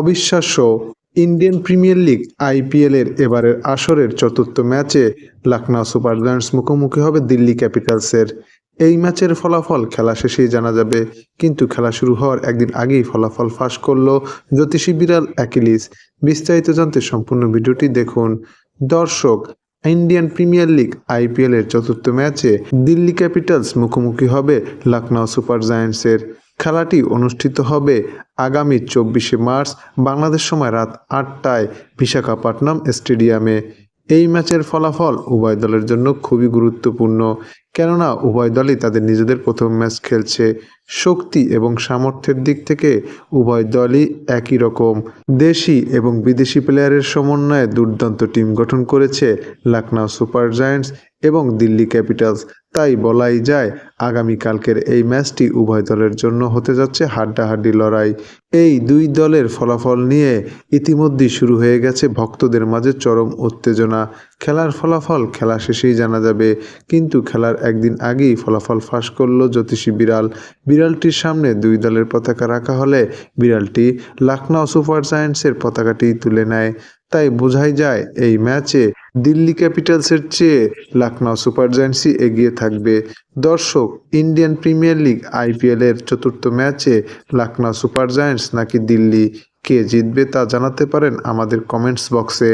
অবিশ্বাস্য Indian premier league আইপিএলের এবারের আসরের চতুর্থ ম্যাচে লখনউ সুপার জায়ান্টস মুখোমুখি হবে দিল্লি ক্যাপিটালসের এই ম্যাচের ফলাফল খেলা শেষেই জানা যাবে, কিন্তু খেলা শুরু হওয়ার একদিন আগেই ফলাফল ফাঁস করল জ্যোতিষী বিড়াল অ্যাকিলিস। বিস্তারিত জানতে সম্পূর্ণ ভিডিওটি দেখুন। দর্শক ইন্ডিয়ান প্রিমিয়ার লিগ আইপিএল এর চতুর্থ ম্যাচে দিল্লি ক্যাপিটালস মুখোমুখি হবে লখনৌ সুপার জায়ান্টসের। খেলাটি অনুষ্ঠিত হবে আগামী চব্বিশে মার্চ বাংলাদেশ সময় রাত আটটায় বিশাখাপট্টনম স্টেডিয়ামে। এই ম্যাচের ফলাফল উভয় দলের জন্য খুবই গুরুত্বপূর্ণ। কেননা উভয় দলই তাদের নিজেদের প্রথম ম্যাচ খেলছে শক্তি এবং সামর্থ্যের দিক থেকে উভয় দলই একই রকম। দেশি এবং বিদেশি প্লেয়ারের সমন্বয়ে দুর্দান্ত টিম গঠন করেছে লখনৌ সুপার জায়ান্টস এবং দিল্লি ক্যাপিটালস। তাই বলাই যায় আগামীকালকের এই ম্যাচটি উভয় দলের জন্য হতে যাচ্ছে হাড্ডাহাড্ডি লড়াই। এই দুই দলের ফলাফল নিয়ে ইতিমধ্যেই শুরু হয়ে গেছে ভক্তদের মাঝে চরম উত্তেজনা। খেলার ফলাফল খেলা শেষেই জানা যাবে, কিন্তু খেলার একদিন আগেই ফলাফল ফাঁস করল জ্যোতিষী বিড়াল। বিড়ালটির সামনে দুই দলের পতাকা রাখা হলে বিড়ালটি লখনৌ সুপার জায়ান্টসের পতাকাটি তুলে নেয়। তাই বোঝাই যায়, এই ম্যাচে দিল্লি ক্যাপিটালসের চেয়ে লখনৌ সুপার জায়ান্টসই এগিয়ে থাকবে। দর্শক, ইন্ডিয়ান প্রিমিয়ার লিগ আইপিএল এর চতুর্থ ম্যাচে লখনৌ সুপার জায়ান্টস নাকি দিল্লি? কে জিতবে তা জানাতে পারেন আমাদের কমেন্টস বক্সে।